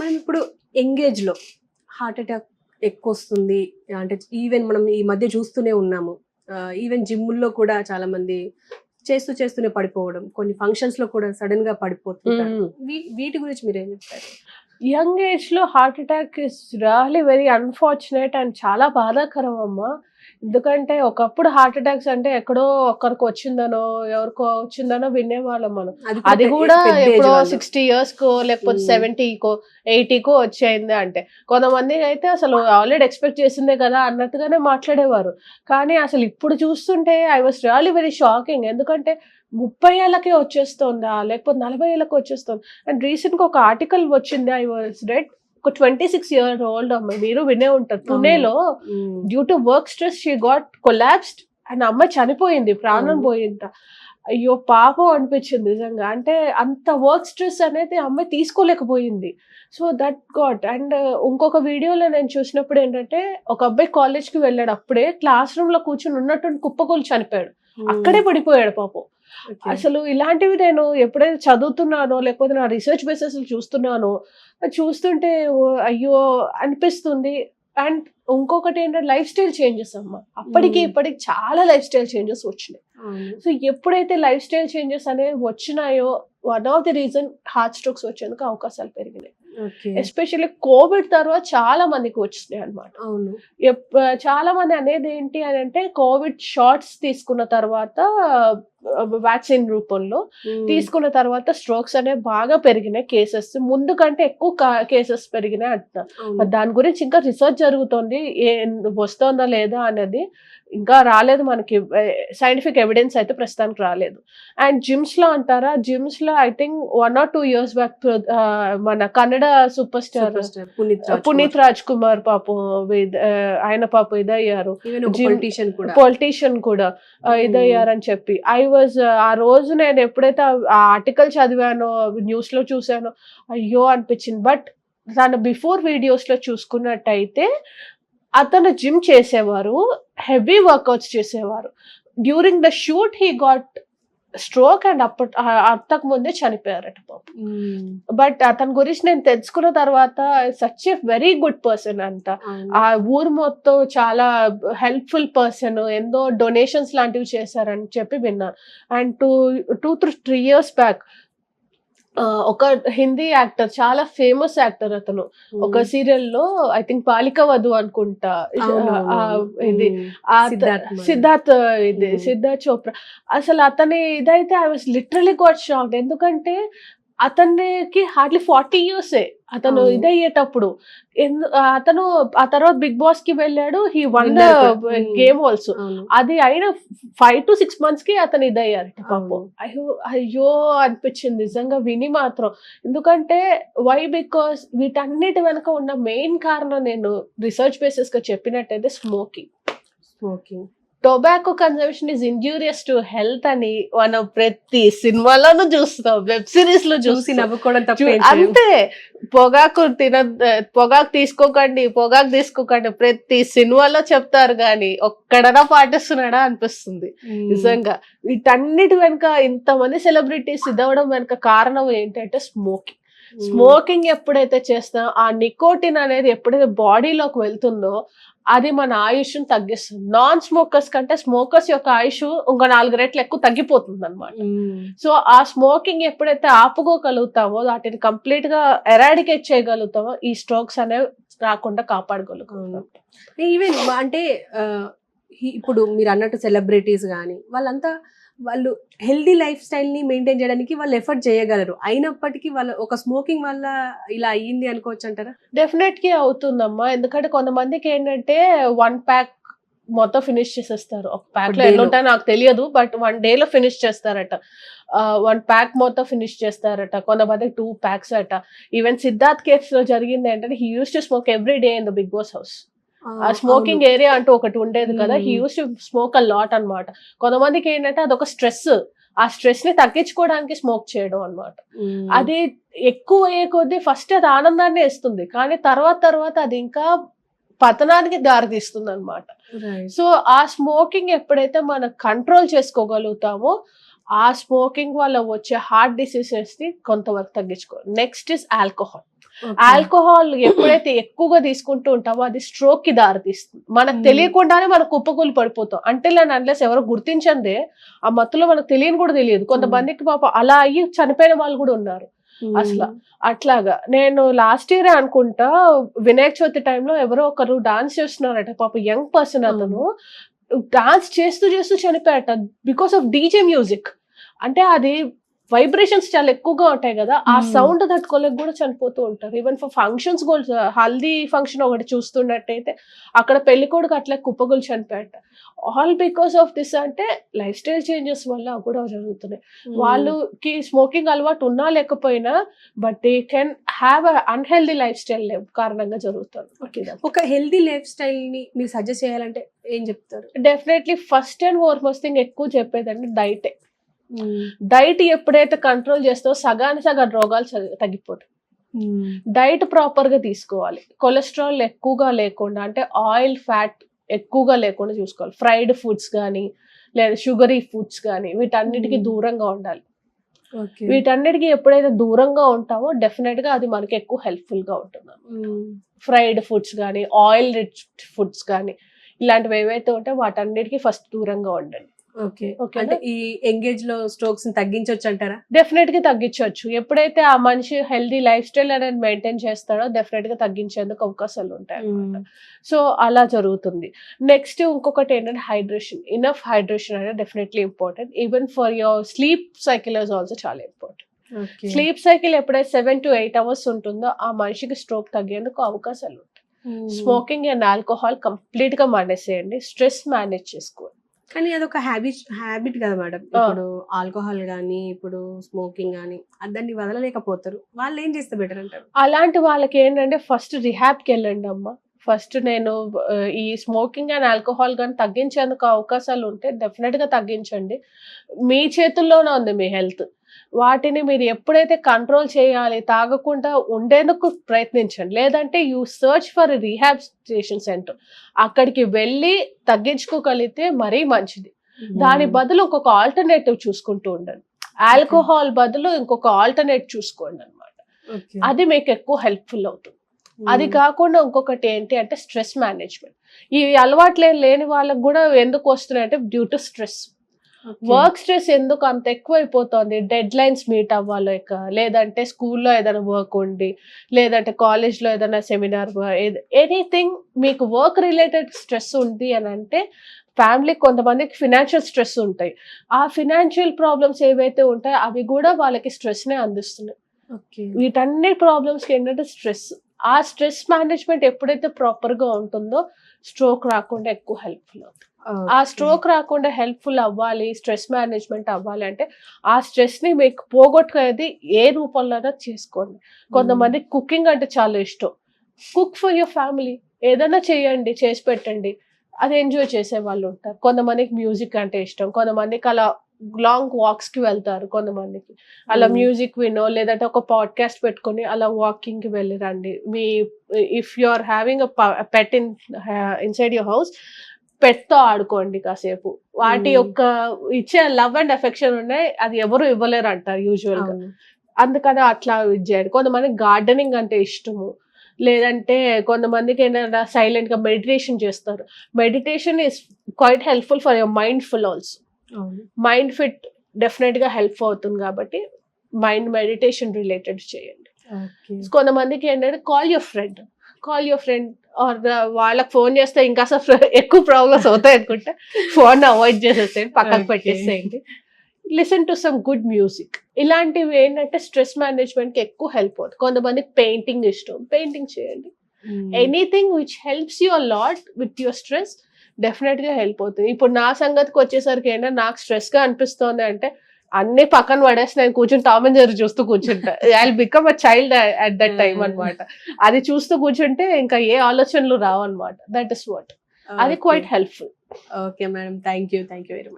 మనం ఇప్పుడు ఎంగేజ్లో heart attack ఎక్కువ వస్తుంది అంటే ఈవెన్ మనం ఈ మధ్య చూస్తూనే ఉన్నాము. ఈవెన్ జిమ్ముల్లో కూడా చాలా మంది చేస్తూ చేస్తూనే పడిపోవడం. కొన్ని ఫంక్షన్స్లో కూడా సడన్గా పడిపోతుంటారు. వీ- వీటి గురించి మీరు ఏం చెప్తారు? యంగ్ ఏజ్లో heart attack is really very unfortunate and చాలా బాధాకరం అమ్మా ఎందుకంటే ఒకప్పుడు హార్ట్ అటాక్స్ అంటే ఎక్కడో ఒక్కరికి వచ్చిందనో ఎవరికో వచ్చిందనో వినేవాళ్ళం మనం. అది కూడా ఎప్పుడో. సిక్స్టీ ఇయర్స్ కో లేకపోతే. సెవెంటీకో ఎయిటీకో వచ్చేయింది అంటే. కొంతమంది అయితే అసలు ఆల్రెడీ ఎక్స్పెక్ట్ చేసిందే కదా అన్నట్టుగానే మాట్లాడేవారు. కానీ అసలు ఇప్పుడు చూస్తుంటే I was really very shocking ఎందుకంటే ముప్పై ఏళ్ళకే వచ్చేస్తుందా లేకపోతే నలభై ఏళ్ళకి వచ్చేస్తుంది? అండ్ రీసెంట్గా ఒక ఆర్టికల్ వచ్చింది ఐ వాస్ రెడ్ ఒక ట్వంటీ సిక్స్ ఇయర్ ఓల్డ్ అమ్మాయి మీరు వినే ఉంటారు పుణేలో. Due to work stress she got collapsed and అమ్మాయి చనిపోయింది ప్రాణం. పోయింట అయ్యో పాపం అనిపించింది నిజంగా అంటే అంత వర్క్ స్ట్రెస్ అనేది అమ్మాయి తీసుకోలేకపోయింది సో దట్ గాట్ అండ్ ఇంకొక వీడియోలో నేను చూసినప్పుడు ఏంటంటే ఒక అబ్బాయి college కి వెళ్ళాడు అప్పుడే క్లాస్ రూమ్లో కూర్చుని ఉన్నట్టు కుప్పకూలు చనిపోయాడు. అక్కడే పడిపోయాడు పాపం. అసలు ఇలాంటివి నేను ఎప్పుడైతే చదువుతున్నానో లేకపోతే నా రీసెర్చ్ బేసిస్ చూస్తున్నానో చూస్తుంటే ఓ అయ్యో అనిపిస్తుంది అండ్ ఇంకొకటి ఏంటంటే లైఫ్ స్టైల్ చేంజెస్ అమ్మ అప్పటికి. ఇప్పటికి చాలా లైఫ్ స్టైల్ చేంజెస్ వచ్చినాయి. సో ఎప్పుడైతే లైఫ్ స్టైల్ చేంజెస్ అనేవి వచ్చినాయో one of the reason heart strokes వచ్చేందుకు అవకాశాలు పెరిగినాయి. ఎస్పెషల్లీ కోవిడ్ తర్వాత చాలా మందికి వచ్చినాయి అన్నమాట. అవును. ఎప్- చాలా మంది అనేది ఏంటి అని అంటే కోవిడ్ షార్ట్స్ తీసుకున్న తర్వాత వ్యాక్సిన్ రూపంలో. తీసుకున్న తర్వాత స్ట్రోక్స్ అనేవి బాగా పెరిగినాయి కేసెస్. ముందు కంటే ఎక్కువ కేసెస్ పెరిగినాయి అంటున్నారు. మరి దాని గురించి ఇంకా రీసెర్చ్ జరుగుతుంది ఏ వస్తుందా లేదా అనేది ఇంకా రాలేదు మనకి సైంటిఫిక్ ఎవిడెన్స్ అయితే ప్రస్తుతానికి రాలేదు. అండ్ జిమ్స్లో అంటారా? జిమ్స్లో I think one or two years back మన కన్నడ సూపర్ స్టార్ పునీత్ రాజ్ పునీత్ రాజ్ కుమార్ పాపం ఆయన పాపం ఇదయ్యారు. పొలిటీషియన్ కూడా. పొలిటీషియన్ కూడా ఆ, Hmm. ఇదయ్యారని చెప్పి. ఐ వాజ్ ఆ రోజు నేను ఎప్పుడైతే ఆ ఆర్టికల్ చదివానో న్యూస్లో చూసానో అయ్యో అనిపించింది. బట్ తను బిఫోర్ వీడియోస్లో చూసుకున్నట్టయితే అతను జిమ్ చేసేవారు హెవీ వర్కౌట్స్ చేసేవారు during the shoot he got stroke and అప్పటి అంతకు ముందే చనిపోయారట పాపం మ్మ్. బట్ అతని గురించి నేను తెలుసుకున్న తర్వాత such a very good person అంట అవును. ఆ ఊరు మొత్తం చాలా హెల్ప్ఫుల్ పర్సన్ ఎంతో డొనేషన్స్ లాంటివి చేశారని చెప్పి విన్నాను and two two three three years back ఒక హిందీ యాక్టర్ చాలా ఫేమస్ యాక్టర్ అతను ఒక. సీరియల్లో ఐ థింక్ బాలిక వధు అనుకుంటా. ఇది సిద్ధార్థ్ ఇది. సిద్ధార్థ్ చోప్రా అసలు అతని ఇదైతే I was literally got shock ఎందుకంటే అతనికి హార్డ్లీ ఫార్టీ ఇయర్స్ అతను. ఇదయ్యేటప్పుడు. అతను ఆ తర్వాత బిగ్ బాస్కి వెళ్ళాడు. He won. Game also. అది అయిన ఫైవ్ టు సిక్స్ మంత్స్కి అతను ఇదయ్యారు పాపం. అయ్యో అయ్యో అనిపించింది. నిజంగా విని మాత్రం. ఎందుకంటే వై బికాస్ వీటన్నిటి వెనక ఉన్న మెయిన్ కారణం నేను రీసెర్చ్ బేసిస్గా చెప్పినట్టయితే smoking smoking tobacco consumption is injurious to health అని మనం ప్రతి సినిమాలోనూ చూస్తాం వెబ్ సిరీస్లో చూసి నవ్వుకోవడం అంతే పొగాకు తిన పొగాకు తీసుకోకండి పొగాకు తీసుకోకండి ప్రతి సినిమాలో చెప్తారు కానీ ఒక్కడనా పాటిస్తున్నాడా అనిపిస్తుంది. నిజంగా. వీటన్నిటి వెనుక ఇంతమంది సెలబ్రిటీస్ ఇదవడం వెనుక కారణం ఏంటంటే స్మోకింగ్. స్మోకింగ్ ఎప్పుడైతే చేస్తామో ఆ నికోటిన్ అనేది ఎప్పుడైతే బాడీలోకి వెళ్తుందో అది మన ఆయుష్ని తగ్గిస్తుంది. నాన్ స్మోకర్స్ కంటే స్మోకర్స్ యొక్క ఆయుష్ ఇంకా నాలుగు రెట్లు ఎక్కువ తగ్గిపోతుంది అనమాట సో ఆ స్మోకింగ్ ఎప్పుడైతే ఆపుకోగలుగుతామో వాటిని కంప్లీట్గా ఎరాడికేట్ చేయగలుగుతామో ఈ స్ట్రోక్స్ అనేవి రాకుండా కాపాడగలుగుతాం ఈవెన్ అంటే ఇప్పుడు మీరు అన్నట్టు సెలబ్రిటీస్ కానీ వాళ్ళంతా వాళ్ళు హెల్దీ లైఫ్ స్టైల్ని మెయింటైన్ చేయడానికి వాళ్ళు ఎఫర్ట్ చేయగలరు. అయినప్పటికీ వాళ్ళ ఒక స్మోకింగ్ వల్ల ఇలా అయ్యింది అనుకోవచ్చు అంటారా? డెఫినెట్గా అవుతుందమ్మా. ఎందుకంటే కొంతమందికి ఏంటంటే వన్ ప్యాక్ మొత్తం ఫినిష్ చేసేస్తారు. ఒక ప్యాక్లో ఎన్ని. ఉంటాయో నాకు తెలియదు బట్ వన్ డే లో ఫినిష్ చేస్తారట. వన్ ప్యాక్ మొత్తం ఫినిష్ చేస్తారట. కొంతమంది టూ ప్యాక్స్ అట. ఈవెన్ సిద్ధార్థ్ కేఫ్స్లో జరిగింది ఏంటంటే he use to smoke every day in the big boss house ఆ స్మోకింగ్ ఏరియా అంటూ ఒకటి ఉండేది కదా he. Use to smoke a lot అన్నమాట. కొంతమందికి ఏంటంటే అదొక స్ట్రెస్ ఆ స్ట్రెస్ని తగ్గించుకోవడానికి స్మోక్ చేయడం అన్నమాట. అది ఎక్కువ అయ్యే కొద్దీ ఫస్ట్ అది ఆనందాన్ని ఇస్తుంది కానీ తర్వాత తర్వాత అది ఇంకా పతనానికి దారితీస్తుంది అనమాట సో ఆ స్మోకింగ్ ఎప్పుడైతే మనం కంట్రోల్ చేసుకోగలుగుతామో ఆ స్మోకింగ్ వల్ల వచ్చే హార్ట్ డిసీజెస్ని కొంతవరకు తగ్గించుకో నెక్స్ట్ ఇస్ ఆల్కహాల్ ఆల్కహాల్ ఎప్పుడైతే ఎక్కువగా తీసుకుంటూ ఉంటామో అది స్ట్రోక్కి దారితీస్తుంది. మనకు. తెలియకుండానే మనకు కుప్పకూలి పడిపోతాం. అంటే అన్లెస్ ఎవరు గుర్తించందే ఆ మత్తులో మనకు తెలియని కూడా తెలియదు. కొంతమందికి పాప అలా అయ్యి చనిపోయిన వాళ్ళు కూడా ఉన్నారు. అసలు. అట్లాగా నేను లాస్ట్ ఇయర్ అనుకుంటా వినాయక చవితి టైంలో ఎవరో ఒకరు డాన్స్ చేస్తున్నారట. పాప యంగ్ పర్సన్ అతను. డాన్స్ చేస్తూ చేస్తూ చనిపోయాట. బికాస్ ఆఫ్ డీజే మ్యూజిక్ అంటే అది వైబ్రేషన్స్ చాలా ఎక్కువగా ఉంటాయి కదా ఆ Hmm. సౌండ్ తట్టుకోలేక కూడా చనిపోతూ ఉంటారు. ఈవెన్ ఫర్ ఫంక్షన్స్ కూడా హల్దీ ఫంక్షన్ ఒకటి చూస్తున్నట్టయితే అక్కడ పెళ్ళి కొడుకు అట్లా కుప్పగులు చనిపోయాట. ఆల్ బికాస్ ఆఫ్ దిస్ అంటే లైఫ్ స్టైల్ చేంజెస్ వల్ల కూడా జరుగుతున్నాయి. వాళ్ళకి స్మోకింగ్ అలవాటు ఉన్నా లేకపోయినా but they can have unhealthy life style కారణంగా జరుగుతుంది. ఒక హెల్దీ లైఫ్ స్టైల్ని మీరు సజెస్ట్ చేయాలంటే ఏం చెప్తారు? Definitely first and foremost thing ఎక్కువ చెప్పేదండి డైటే డైట్ ఎప్పుడైతే కంట్రోల్ చేస్తావో సగానికి సగం రోగాలు తగ్గిపోతాయి. డైట్ ప్రాపర్గా తీసుకోవాలి. కొలెస్ట్రాల్ ఎక్కువగా లేకుండా అంటే ఆయిల్ ఫ్యాట్ ఎక్కువగా లేకుండా చూసుకోవాలి. ఫ్రైడ్ ఫుడ్స్ కానీ లేదా షుగరీ ఫుడ్స్ కానీ వీటన్నిటికీ. దూరంగా ఉండాలి. వీటన్నిటికీ ఎప్పుడైతే దూరంగా ఉంటామో డెఫినెట్గా అది మనకి ఎక్కువ హెల్ప్ఫుల్గా ఉంటుంది ఫ్రైడ్ ఫుడ్స్ కానీ ఆయిల్ రిచ్ ఫుడ్స్ కానీ ఇలాంటివి ఏవైతే ఉంటాయో వాటన్నిటికీ ఫస్ట్ దూరంగా ఉండండి. ఓకే ఓకేనా? అంటే ఈ ఎంగేజ్లో స్ట్రోక్స్ని తగ్గించవచ్చు అంటారా డెఫినెట్గా తగ్గించవచ్చు ఎప్పుడైతే ఆ మనిషి హెల్దీ లైఫ్ స్టైల్ అనేది మెయింటైన్ చేస్తాడో డెఫినెట్గా తగ్గించేందుకు అవకాశాలు ఉంటాయి సో అలా జరుగుతుంది. నెక్స్ట్ ఇంకొకటి ఏంటంటే హైడ్రేషన్. ఇనఫ్ హైడ్రేషన్ అనేది definitely important. Even for your sleep cycle is also చాలా ఇంపార్టెంట్. ఓకే. స్లీప్ సైకిల్ ఎప్పుడైతే సెవెన్ టు ఎయిట్ అవర్స్ ఉంటుందో ఆ మనిషికి స్ట్రోక్ తగ్గేందుకు అవకాశాలు ఉంటాయి. స్మోకింగ్ అండ్ ఆల్కహాల్ కంప్లీట్గా మానేసేయండి. స్ట్రెస్ మేనేజ్ చేసుకోండి. కానీ అదొక హ్యాబిట్ హ్యాబిట్ కదా మేడం. ఇప్పుడు ఆల్కహాల్ గానీ ఇప్పుడు స్మోకింగ్ గానీ అది దాన్ని వదలలేకపోతారు. వాళ్ళు ఏం చేస్తే బెటర్ అంటారు? అలాంటి వాళ్ళకి ఏంటంటే ఫస్ట్ రిహాబ్కి వెళ్ళండి అమ్మ ఫస్ట్ నేను ఈ స్మోకింగ్ అండ్ ఆల్కహాల్ కానీ తగ్గించేందుకు అవకాశాలు ఉంటే డెఫినెట్గా తగ్గించండి. మీ చేతుల్లోనే ఉంది మీ హెల్త్. వాటిని మీరు ఎప్పుడైతే కంట్రోల్ చేయాలి తాగకుండా ఉండేందుకు ప్రయత్నించండి. లేదంటే you search for rehab station center. అక్కడికి వెళ్ళి తగ్గించుకోగలిగితే మరీ మంచిది. దాని బదులు ఇంకొక ఆల్టర్నేటివ్ చూసుకుంటూ ఉండండి. ఆల్కహాల్ బదులు ఇంకొక ఆల్టర్నేట్ చూసుకోండి అనమాట. అది మీకు ఎక్కువ హెల్ప్ఫుల్ అవుతుంది. అది కాకుండా ఇంకొకటి ఏంటి అంటే స్ట్రెస్ మేనేజ్మెంట్. ఈ అలవాట్లే లేని వాళ్ళకి కూడా ఎందుకు వస్తున్నాయి అంటే due to stress. Work stress ఎందుకు అంత ఎక్కువ అయిపోతుంది డెడ్ లైన్స్ మీట్ అవ్వలేక లేదంటే స్కూల్లో ఏదైనా వర్క్ ఉండి లేదంటే కాలేజ్లో ఏదైనా సెమినార్ ఎనీథింగ్ మీకు వర్క్ రిలేటెడ్ స్ట్రెస్ ఉంది అని అంటే ఫ్యామిలీకి కొంతమందికి ఫినాన్షియల్ స్ట్రెస్ ఉంటాయి. ఆ ఫినాన్షియల్ ప్రాబ్లమ్స్ ఏవైతే ఉంటాయో అవి కూడా వాళ్ళకి స్ట్రెస్నే అందిస్తున్నాయి. Okay. వీటన్ని ప్రాబ్లమ్స్కి ఏంటంటే స్ట్రెస్ ఆ స్ట్రెస్ మేనేజ్మెంట్ ఎప్పుడైతే ప్రాపర్గా ఉంటుందో స్ట్రోక్ రాకుండా ఎక్కువ హెల్ప్ఫుల్ అవుతుంది ఆ. స్ట్రోక్ రాకుండా హెల్ప్ఫుల్ అవ్వాలి స్ట్రెస్ మేనేజ్మెంట్ అవ్వాలి అంటే ఆ స్ట్రెస్ని మీకు పోగొట్టుకునేది ఏ రూపంలోనైనా చేసుకోండి. కొంతమంది కుకింగ్ అంటే చాలా ఇష్టం. కుక్ ఫర్ యువర్ ఫ్యామిలీ ఏదైనా చేయండి చేసి పెట్టండి. అది ఎంజాయ్ చేసే వాళ్ళు ఉంటారు. కొంతమందికి మ్యూజిక్ అంటే ఇష్టం. కొంతమందికి అలా లాంగ్ వాక్స్కి వెళ్తారు కొంతమందికి అలా Hmm. మ్యూజిక్ వినో లేదంటే ఒక పాడ్కాస్ట్ పెట్టుకొని అలా వాకింగ్కి వెళ్ళి రండి మీ if you are having pet in inside your house పెట్తో ఆడుకోండి కాసేపు వాటి Hmm. యొక్క ఇచ్చే లవ్ అండ్ ఎఫెక్షన్ ఉన్నాయి అది ఎవరు ఇవ్వలేరు అంటారు యూజువల్గా. అందుకని అట్లా ఇది చేయండి కొంతమంది గార్డెనింగ్ అంటే ఇష్టము లేదంటే కొంతమందికి ఏంటంటే సైలెంట్గా మెడిటేషన్ చేస్తారు meditation is quite helpful for your mind full also. Mind fit డెఫినెట్గా హెల్ప్ అవుతుంది కాబట్టి మైండ్ మెడిటేషన్ రిలేటెడ్ చేయండి. కొంతమందికి ఏంటంటే call your friend call your friend or వాళ్ళకి ఫోన్ చేస్తే ఇంకా అసలు ఎక్కువ ప్రాబ్లమ్స్ అవుతాయి అనుకుంటే ఫోన్ అవాయిడ్ చేసేసేయండి పక్కకు. పెట్టేసేయండి listen to some good music ఇలాంటివి ఏంటంటే స్ట్రెస్ మేనేజ్మెంట్కి ఎక్కువ హెల్ప్ అవుతుంది కొంతమందికి పెయింటింగ్ ఇష్టం పెయింటింగ్ చేయండి. Anything which helps your lot with your stress డెఫినెట్గా హెల్ప్ అవుతుంది. ఇప్పుడు నా సంగతికి వచ్చేసరికి ఏంటంటే నాకు స్ట్రెస్గా అనిపిస్తోంది అంటే అన్ని పక్కన పడేసి నేను కూర్చుని టామ్ అండ్ జెర్రీ చూస్తూ కూర్చుంటా. I become a child at that time. అన్నమాట. అది చూస్తూ కూర్చుంటే ఇంకా ఏ ఆలోచనలు రావన్నమాట. దట్ ఇస్ వాట్ అది. Quite helpful okay madam thank you thank you very much